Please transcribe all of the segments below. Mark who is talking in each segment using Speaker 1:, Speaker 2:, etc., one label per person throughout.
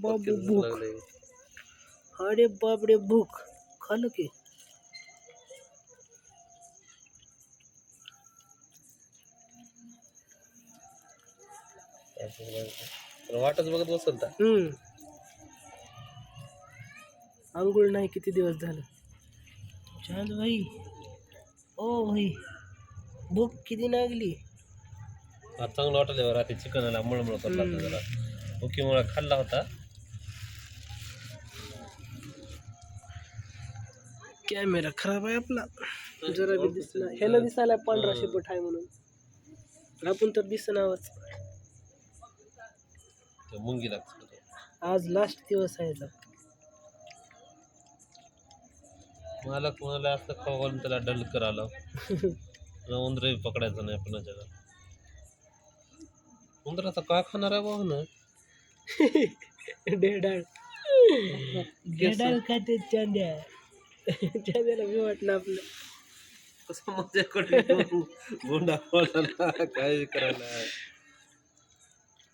Speaker 1: बाबू
Speaker 2: डोक्यात
Speaker 1: भूक
Speaker 2: लागलंय.
Speaker 1: अरे बापरे भूक खाल्लं की।
Speaker 2: वाटच बघत बसल
Speaker 1: हम्म। आंघोळ नाही किती दिवस झालं? चाँद भाई। ओ भाई भूक किती लागली
Speaker 2: चांगलं वाटलं रात्री मळमळ करला होता जरा. मुकीमुळे खाल्ला होता.
Speaker 1: कॅमेरा खराब आहे आपला. जरा बी दिसला ह्याला दिसायला पांढरा शेपट आहे म्हणून. आपण तर
Speaker 2: ते मुंगी लागते
Speaker 1: आज लास्ट दिवस आहे याचा.
Speaker 2: मला कोणाला असं त्याला उंदर पकडायचं नाही आपण उंदराचा काय खाणार आहे भाऊ ना?
Speaker 1: डेडाळ. डेडाळ खाते चांद्या. चांद्याला मी वाटलं आपलं.
Speaker 2: कसं गोंडा पडला काय करायला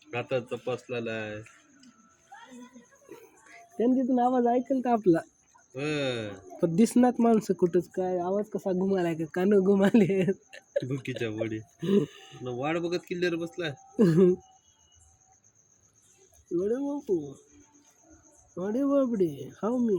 Speaker 2: हातात तपासलेला आहे
Speaker 1: त्यांनी तिथून आवाज ऐकल का आपला. पण दिसणार माणसं कुठंच. काय आवाज कसा घुमालाय का? कान घुमाले.
Speaker 2: भुकीच्या वडी. न वाट बघत किल्ल्यावर बसलाय.
Speaker 1: एवढे बापू अरे बापडे हाव मी.